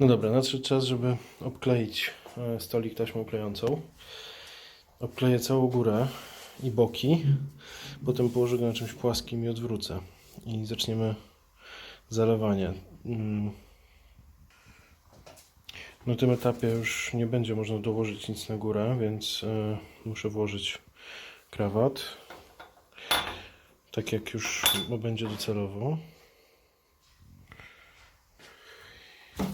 No dobra, nadszedł czas, żeby obkleić e, stolik taśmą klejącą. Obkleję całą górę i boki, potem położę go na czymś płaskim i odwrócę. I zaczniemy zalewanie. Mm. Na tym etapie już nie będzie można dołożyć nic na górę, więc e, muszę włożyć krawat. Tak jak już będzie docelowo.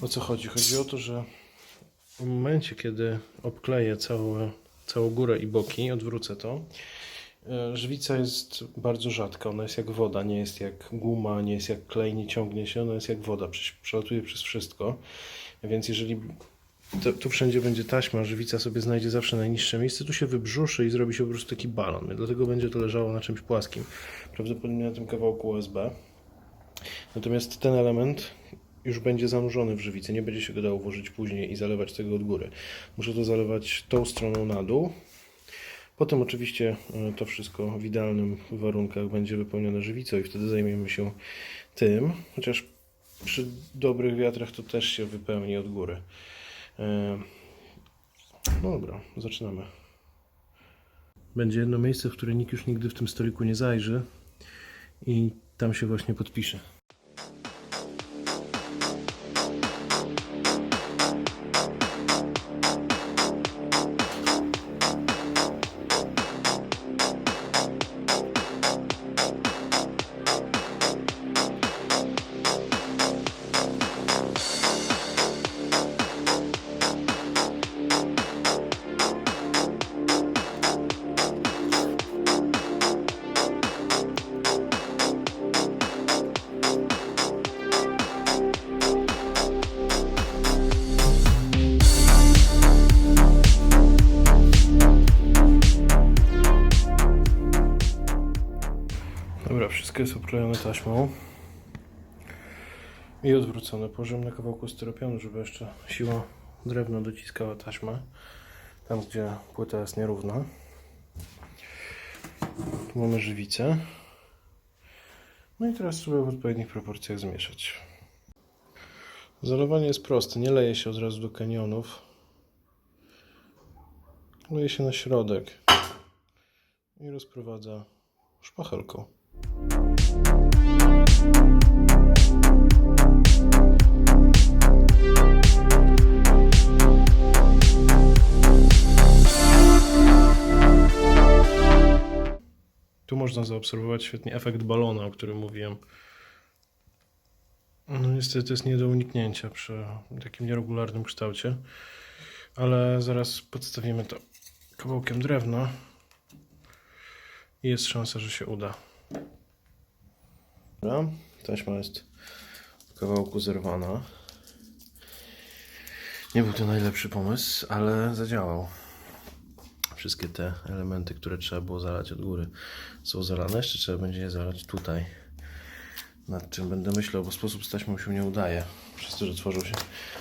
O co chodzi? Chodzi o to, że w momencie, kiedy obkleję całe, całą górę i boki, odwrócę to, e, żwica jest bardzo rzadka. Ona jest jak woda, nie jest jak guma, nie jest jak klej, nie ciągnie się, ona jest jak woda, prze- przelatuje przez wszystko. Więc jeżeli to, tu wszędzie będzie taśma, żywica sobie znajdzie zawsze najniższe miejsce, tu się wybrzuszy i zrobi się po prostu taki balon. Dlatego będzie to leżało na czymś płaskim. Prawdopodobnie na tym kawałku USB. Natomiast ten element już będzie zanurzony w żywicy, nie będzie się go dało włożyć później i zalewać tego od góry. Muszę to zalewać tą stroną na dół. Potem oczywiście e, to wszystko w idealnym warunkach będzie wypełnione żywicą i wtedy zajmiemy się tym, chociaż przy dobrych wiatrach to też się wypełni od góry. E, No dobra, zaczynamy. Będzie jedno miejsce, w które nikt już nigdy w tym stoliku nie zajrzy i tam się właśnie podpisze. Taśmą i odwrócone. Położyłem na kawałku styropianu, żeby jeszcze siła drewna dociskała taśmę tam, gdzie płyta jest nierówna. Tu mamy żywicę. No i teraz trzeba w odpowiednich proporcjach zmieszać. Zalewanie jest proste. Nie leje się od razu do kanionów. Leje się na środek i rozprowadza szpachelką. Tu można zaobserwować świetnie efekt balona, o którym mówiłem. No niestety jest nie do uniknięcia przy takim nieregularnym kształcie, ale zaraz podstawimy to kawałkiem drewna i jest szansa, że się uda. Dobra, taśma jest w kawałku zerwana. Nie był to najlepszy pomysł, ale zadziałał. Wszystkie te elementy, które trzeba było zalać od góry, są zalane. Jeszcze trzeba będzie je zalać tutaj. Nad czym będę myślał, bo sposób z taśmą się nie udaje. Przez to, że tworzą się.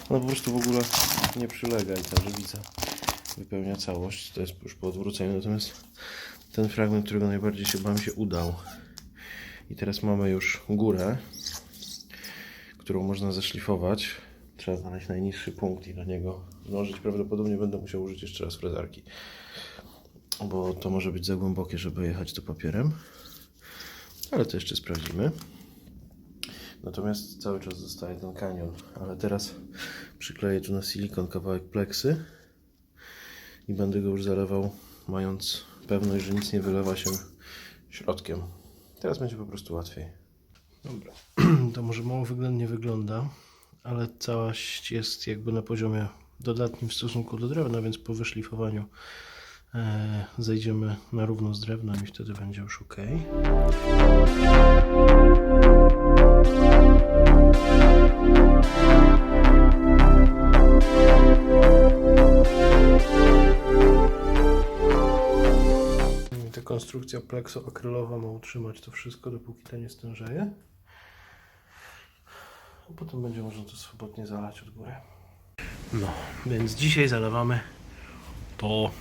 Ona po prostu w ogóle nie przylega i ta żywica wypełnia całość. To jest już po odwróceniu. Natomiast ten fragment, którego najbardziej się bałem, się udał. I teraz mamy już górę, którą można zaszlifować. Trzeba znaleźć najniższy punkt i na niego zdążyć. Prawdopodobnie będę musiał użyć jeszcze raz frezarki, bo to może być za głębokie, żeby jechać to papierem. Ale to jeszcze sprawdzimy. Natomiast cały czas zostaje ten kanion. Ale teraz przykleję tu na silikon kawałek pleksy i będę go już zalewał, mając pewność, że nic nie wylewa się środkiem. Teraz będzie po prostu łatwiej. Dobra, to może mało wyglądnie wygląda, ale całość jest jakby na poziomie dodatnim w stosunku do drewna, więc po wyszlifowaniu e, zejdziemy na równo z drewnem i wtedy będzie już ok. Konstrukcja pleksoakrylowa ma utrzymać to wszystko, dopóki to nie stężeje. A potem będzie można to swobodnie zalać od góry. No, więc dzisiaj zalewamy to.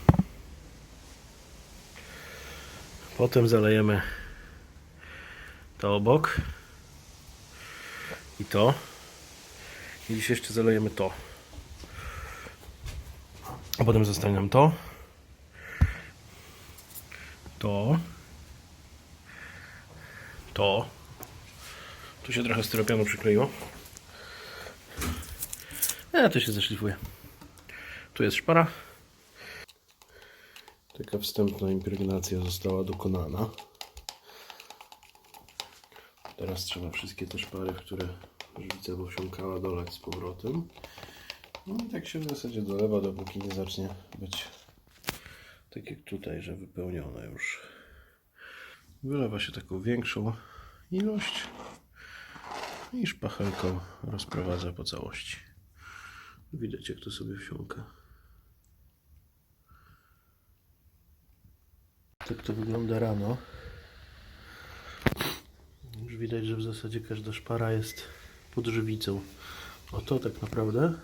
Potem zalejemy to obok. I to. I dzisiaj jeszcze zalejemy to. A potem zostanie nam to. To. To. Tu się trochę styropianu przykleiło. A to się zaszlifuje. Tu jest szpara. Taka wstępna impregnacja została dokonana. Teraz trzeba wszystkie te szpary, które żywica wsiąkała, dolać z powrotem. No i tak się w zasadzie dolewa, dopóki nie zacznie być tak jak tutaj, że wypełnione już. Wylewa się taką większą ilość i szpachelką rozprowadza po całości. Widać jak to sobie wsiąka. Tak to wygląda rano. Już widać, że w zasadzie każda szpara jest pod żywicą. O to tak naprawdę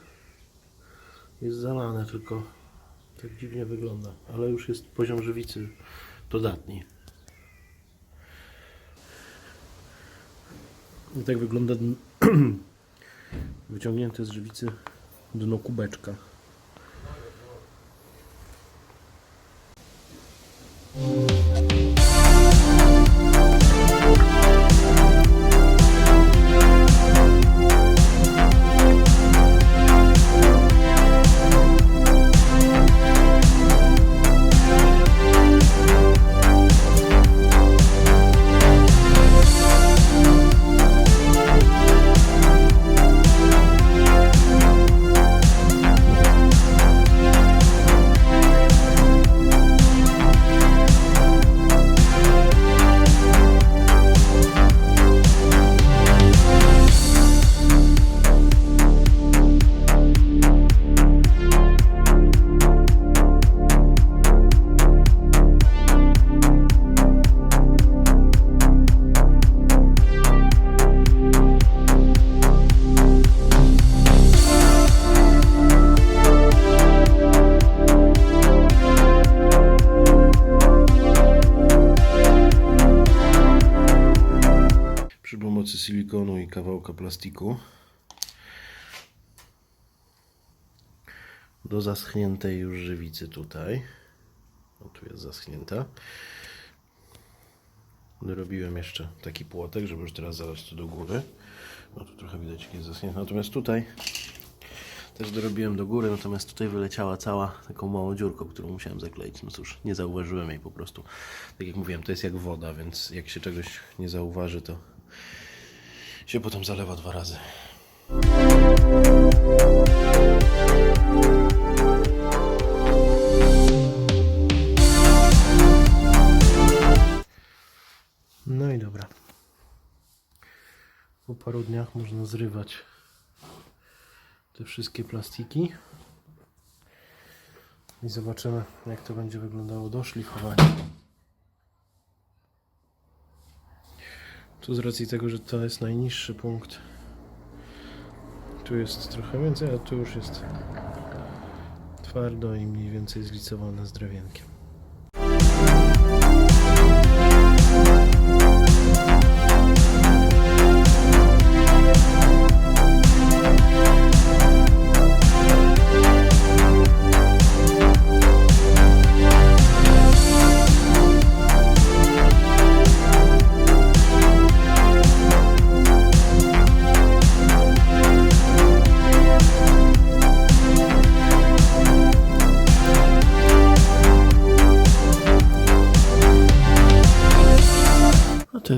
jest zalane, tylko tak dziwnie wygląda. Ale już jest poziom żywicy dodatni. I tak wygląda wyciągnięte z żywicy dno kubeczka. Przy silikonu i kawałka plastiku do zaschniętej już żywicy tutaj. O, tu jest zaschnięta. Dorobiłem jeszcze taki płotek, żeby już teraz zalać to do góry. No tu trochę widać jak jest zaschnięte. Natomiast tutaj też dorobiłem do góry, natomiast tutaj wyleciała cała taką małą dziurką, którą musiałem zakleić. No cóż, nie zauważyłem jej po prostu. Tak jak mówiłem, to jest jak woda, więc jak się czegoś nie zauważy, to się potem zalewa dwa razy. No i dobra. Po paru dniach można zrywać te wszystkie plastiki i zobaczymy jak to będzie wyglądało do szlifowania. Tu z racji tego, że to jest najniższy punkt, tu jest trochę więcej, a tu już jest twardo i mniej więcej zlicowane z drewienkiem.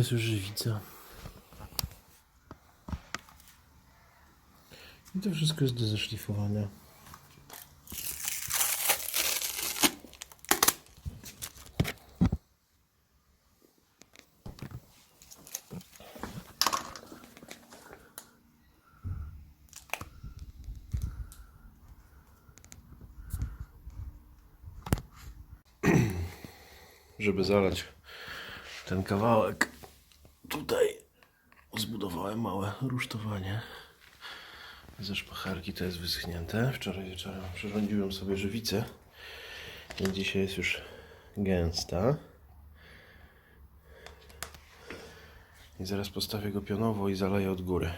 Jest już żywica. I to wszystko jest do zaszlifowania. Żeby zalać ten kawałek tutaj zbudowałem małe rusztowanie. Ze szpacharki to jest wyschnięte. Wczoraj wieczorem przyrządziłem sobie żywicę i dzisiaj jest już gęsta. I zaraz postawię go pionowo i zaleję od góry